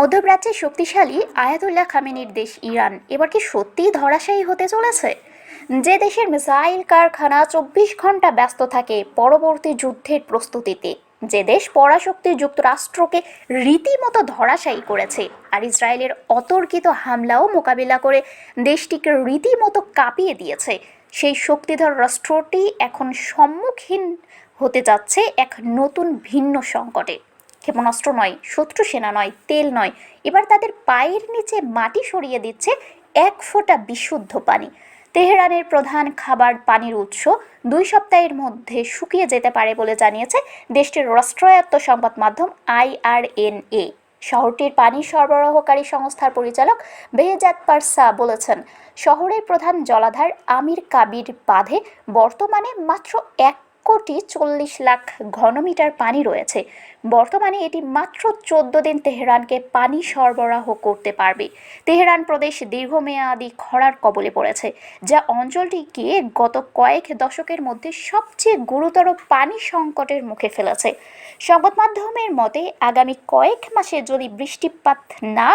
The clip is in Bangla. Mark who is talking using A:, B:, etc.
A: মধ্যপ্রাচ্যের শক্তিশালী আয়াতুল্লাহ খামেনির দেশ ইরান এবার কি সত্যিই ধরাশায়ী হতে চলেছে? যে দেশের মিসাইল কারখানা চব্বিশ ঘণ্টা ব্যস্ত থাকে পরবর্তী যুদ্ধের প্রস্তুতিতে। যে দেশ পরাশক্তি যুক্তরাষ্ট্রকে রীতিমতো ধরাশায়ী করেছে। আর ইসরায়েলের অতর্কিত হামলাও মোকাবিলা করে দেশটিকে রীতিমতো কাঁপিয়ে দিয়েছে। সেই শক্তিধর রাষ্ট্রটি এখন সম্মুখীন হতে যাচ্ছে এক নতুন ভিন্ন সংকটে। ক্ষেপণাস্ত্র নয়, শত্রু সেনা নয়, তেল নয়। এবার তাদের পায়ের নিচে মাটি সরিয়ে দিচ্ছে এক ফোঁটা বিশুদ্ধ পানি। তেহরানের প্রধান খাবার পানির উৎস দুই সপ্তাহের মধ্যে শুকিয়ে যেতে পারে বলে জানিয়েছে দেশটির রাষ্ট্রায়ত্ত সংবাদ মাধ্যম আইআরএনএ। শহরটির পানি সরবরাহকারী সংস্থার পরিচালক বেহজাদ পারসা বলেছেন, শহরের প্রধান জলাধার আমির কাবির বাঁধে বর্তমানে মাত্র এক কোটি চল্লিশ লাখ ঘনমিটার পানি রয়েছে। বর্তমানে এটি মাত্র চোদ্দ দিন তেহরানকে পানি সরবরাহ করতে পারবে। তেহরান প্রদেশ দীর্ঘমেয়াদী খরার কবলে পড়েছে, যা অঞ্চলটিকে গত কয়েক দশকের মধ্যে সবচেয়ে গুরুতর পানি সংকটের মুখে ফেলেছে। সংবাদ মাধ্যমের মতে, আগামী কয়েক মাসে যদি বৃষ্টিপাত না